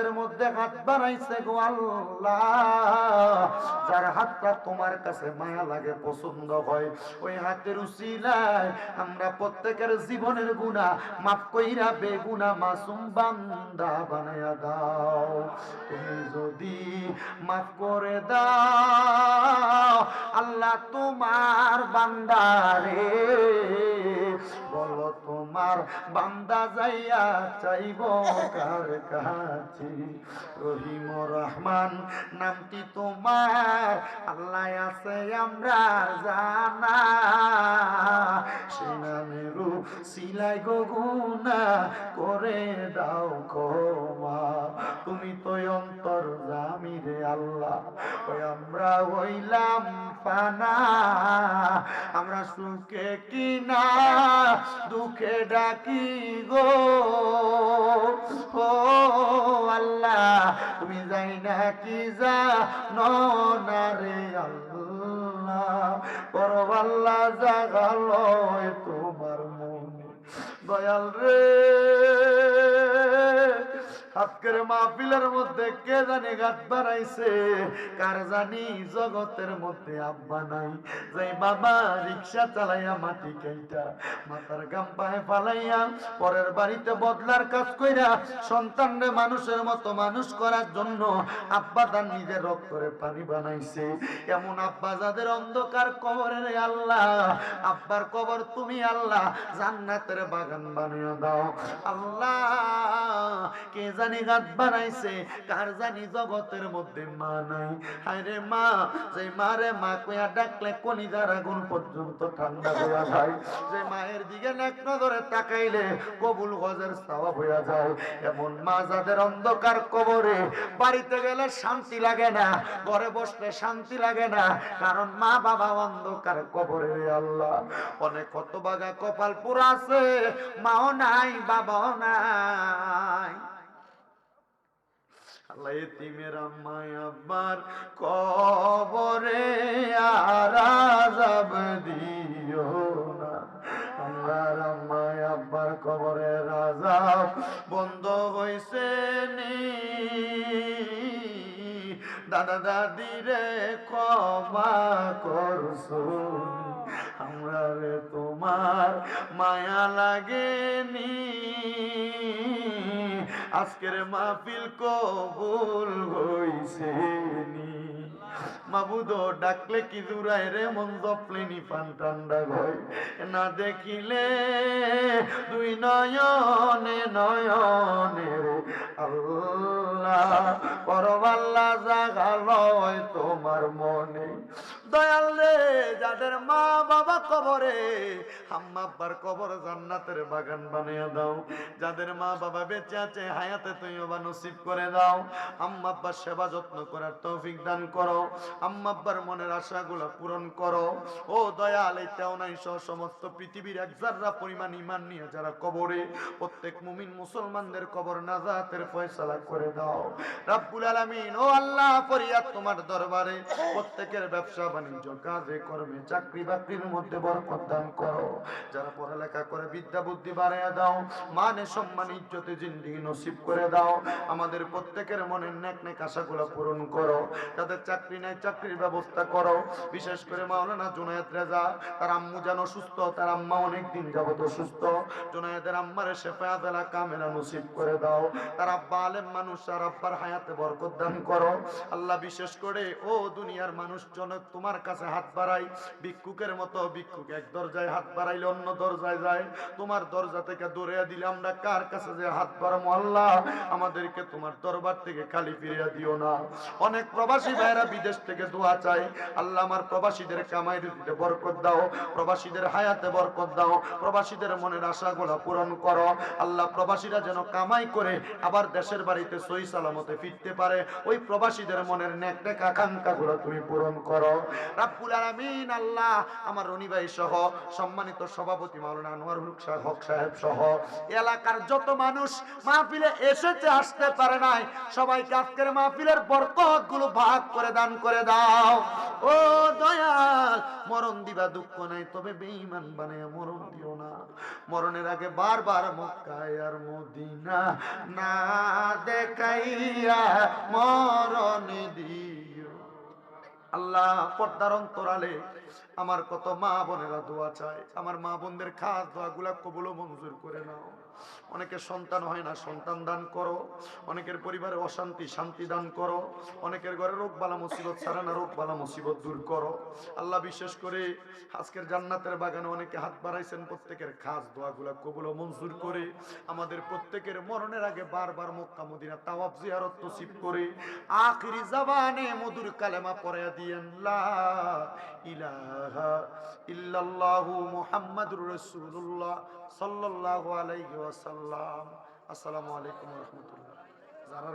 জান্নাতের মধ্যে হাত বাড়াইছে গো আল্লাহ। যার হাতটা তোমার কাছে মায়া লাগে, পছন্দ হয়, ওই হাতের উসিলায় আমরা প্রত্যেকের জীবনের গুণা মাফ কইরা বেগুনা মাসুম বান্দা বানায়া দাও। তুমি যদি মাফ করে দাও, আল্লাহ তোমার বান্দারে বলো তোমার বান্দা যাইয়া চাইব কার কাছে? রহিম রহমান, নামটি তোমার। আল্লাহ আছে, আমরা জানা। সে নামেরু সিলাই গগুনা করে দাও ক্ষমা। তুমি তো অন্তর জামি রে আল্লাহ। ওই আমরা হইলাম পানা আমরা সুখে কিনা দুঃখে ডাকি গো। ও আল্লাহ তুমি যাই না কি যা নারে আল্লাহ আল্লাহ জাগালো তোমার মনে। দয়াল রে। আজকের মাহফিলের মধ্যে কে জানি গাত বাড়াইছে কার জানি জগতের মধ্যে আব্বা নাই। যাই বাবা রিক্সা চালাইয়া মাটি কেইটা, মাথার গাম পায়ে ফালাইয়া পরের বাড়িতে বদলার কাজ কইরা সন্তানরে মানুষের মতো মানুষ করার জন্য আব্বা তার নিজের রক্তরে পানি বানাইছে। এমন আব্বা যাদের অন্ধকার কবরে রে আল্লাহ, আব্বার কবর তুমি আল্লাহ, জান্নাতের বাগান বানিয়ে দাও। আল্লাহ, কে জানি গাত বানাইছে। কার জানি জগতের মধ্যে মা নাই। হায়রে মা, যে মারে মা কইয়া ডাকলে কনিদার আগুন পর্যন্ত ঠান্ডা হইয়া যায়। যে মায়ের দিকে এক নজরে তাকাইলে কবুল গজের সওয়াব হইয়া যায়। এমন মা যাদের অন্ধকার কবরে বাড়িতে গেলে শান্তি লাগে না, ঘরে বসলে শান্তি লাগে না, কারণ মা বাবা অন্ধকার কবরে আল্লাহ। অনেক কত বাগা কপাল পুরা আছে, মাও নাই, বাবাও নাই। আল্লাহ এতিমের আম্মায় আব্বার কবরে আর আযাব দিও না। আল্লাহর আম্মায় আব্বার কবরে রাজাব বন্ধ হইছে নি। দাদা দাদি রে ক্ষমা করছ আমরা রে তোমার মায়া লাগেনি। আজকের মাহফিল কবুল হইছে নি মাবুদ ডাকলে কি দূরায় রে, মন জপলেনি পান ঠান্ডা ভয় না দেখিলে দুই নয়নে নয়নে রে, আল্লাহ পরবাল্লা জাগালয় তোমার মনে। দয়াল রে, যাদের মা বাবা কবরে, আম্মা আব্বার কবর জান্নাতের বাগান বানিয়ে দাও। যাদের মা বাবা বেঁচে আছে, হায়াতে তুই বা নসিব করে দাও। আম্মা আব্বার সেবা যত্ন করার তৌফিক দান করো। আম্মা আব্বার মনের আশাগুলো পূরণ করো। ও দয়াল, এই তেওনাই সহ সমস্ত পৃথিবীর এক জাররা পরিমাণ ইমান নিয়ে যারা কবরে, প্রত্যেক মুমিন মুসলমানদের কবর নাজাতের ফয়সালা করে দাও। রাব্বুল আলামিন, ও আল্লাহ, ফরিয়াদ তোমার দরবারে। প্রত্যেকের ব্যবসা বাণিজ্য কাজে কর্মে চাকরি বাকরির মধ্যে বরকত দান করো। যারা পড়ালেখা করে বিদ্যা বুদ্ধি বাড়াইয়া দাও মানে সম্মান, ইজ্জতে জিন্দিগি নসিব করে দাও। আমাদের প্রত্যেকের মনের নেক নেক আশাগুলো পূরণ করো। যাদের চাকরি নাই, চাকরির ব্যবস্থা করো। বিশেষ করে মাওলানা জুনায়েদ রেজা, তার আম্মু যেন সুস্থ, তার আম্মা অনেক দিন যাবত অসুস্থ। জুনায়েদের আম্মারে শেফা দেলা কামেরা নসিব করে দাও। তার আব্বা আলেম মানুষ আর আব্বার হায়াতে বরকত দান করো। আল্লাহ বিশেষ করে, ও দুনিয়ার মানুষজন তোমার কাছে হাত বাড়াই, ভিক্ষুকের মতো ভিক্ষুক এক দরজায় হাত বাড়াইলে অন্য দরজায় যায়। তোমার দরজা থেকে দূরে দিলে আমরা কার কাছে যে হাত বাড়াবো? আল্লাহ, আমাদেরকে তোমার দরবার থেকে খালি ফিরিয়ে দিও না। অনেক প্রবাসী ভাইরা বিদেশ থেকে দোয়া চাই আল্লাহ আমার প্রবাসীদের কামাই রুটিতে বরকত দাও, প্রবাসীদের হায়াতে বরকত দাও, প্রবাসীদের মনের আশাগুলো পূরণ করো। আল্লাহ, প্রবাসীরা যেন কামাই করে আবার দেশের বাড়িতে সই সালামতে ফিরতে পারে, ওই প্রবাসীদের মনের নেক নেক আকাঙ্ক্ষাগুলো তুমি পূরণ করো। রাব্বুল আলামিন, আল্লাহ আমার রনি ভাই সহ, সম্মানিত সভাপতি মাওলানা আনোয়ার হক সাহেব সহ, এলাকার যত মানুষ মাহফিলে এসেছে, আসতে পারে নাই, সবাইকে আজকের মাহফিলের বরকতগুলো ভাগ করে দান করে দাও। ও দয়াল, মরণ দিবা দুঃখ নাই, তবে বেঈমান বানায় মরণ দিও না। মরণের আগে বারবার মক্কায় আর মদিনা না দেখাইয়া মরণ আল্লাহ পর্দার অন্তরালে আমার কত মা বোনেরা দোয়া চায়। আমার মা বোনদের খাস দোয়াগুলা কবুল ও মঞ্জুর করে নাও। অনেকের সন্তান হয় না, সন্তান দান করো। অনেকের পরিবারে অশান্তি, শান্তি দান করো। অনেকের ঘরে রোগ বালা মুসিবত ছাড়া না রোগ বালা মুসিবত দূর করো। আল্লাহ বিশেষ করে আজকের জান্নাতের বাগানে অনেকে হাত বাড়াইছেন, প্রত্যেকের খাস দোয়াগুলা কবুল মঞ্জুর করে। আমাদের প্রত্যেকের মরণের আগে বারবার মক্কা, মদিনা তাওয়াব জিয়ারত নসিব করে। আখিরি জবানে মধুর কালেমা পড়ে দিয়েন, লা ইলাহা ইল্লাল্লাহু মুহাম্মাদুর রাসূলুল্লাহ সাল্লাল্লাহু আলাইহি ওয়াসাল্লাম আসসালামু আলাইকুম ওয়া রাহমাতুল্লাহ যারা